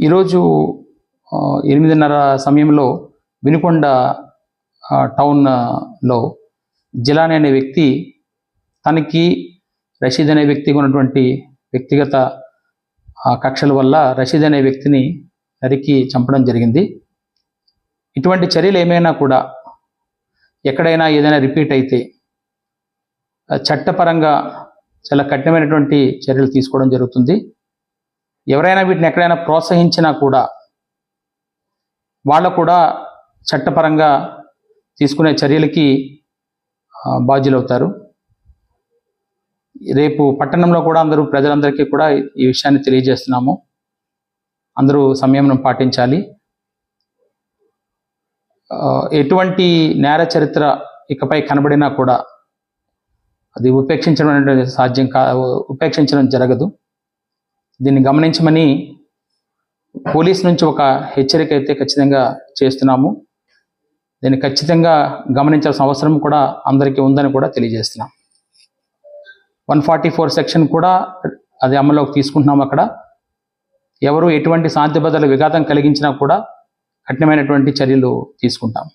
ఈరోజు ఎనిమిదిన్నర సమయంలో వినుకొండ టౌన్లో జిలాని అనే వ్యక్తి తనకి రషీద్ అనే వ్యక్తికి ఉన్నటువంటి వ్యక్తిగత కక్షల వల్ల రషీద్ అనే వ్యక్తిని నరికి చంపడం జరిగింది. ఇటువంటి చర్యలు ఏమైనా కూడా ఎక్కడైనా ఏదైనా రిపీట్ అయితే చట్టపరంగా చాలా కఠినమైనటువంటి చర్యలు తీసుకోవడం జరుగుతుంది. ఎవరైనా వీటిని ఎక్కడైనా ప్రోత్సహించినా కూడా వాళ్ళు కూడా చట్టపరంగా తీసుకునే చర్యలకి బాధ్యులవుతారు. రేపు పట్టణంలో కూడా అందరూ ప్రజలందరికీ కూడా ఈ విషయాన్ని తెలియజేస్తున్నాము. అందరూ సంయమనం పాటించాలి. ఎటువంటి నేర చరిత్ర ఇకపై కనబడినా కూడా అది ఉపేక్షించడం అనేది సాధ్యం కా ఉపేక్షించడం జరగదు. దీన్ని గమనించమని పోలీస్ నుంచి ఒక హెచ్చరిక అయితే ఖచ్చితంగా చేస్తున్నాము. దీన్ని ఖచ్చితంగా గమనించాల్సిన అవసరం కూడా అందరికీ ఉందని కూడా తెలియజేస్తున్నాం. వన్ ఫార్టీ ఫోర్ సెక్షన్ కూడా అది అమల్లోకి తీసుకుంటున్నాం అక్కడ. ఎవరు ఎటువంటి శాంతి భద్రతల విఘాతం కలిగించినా కూడా కఠినమైనటువంటి చర్యలు తీసుకుంటాం.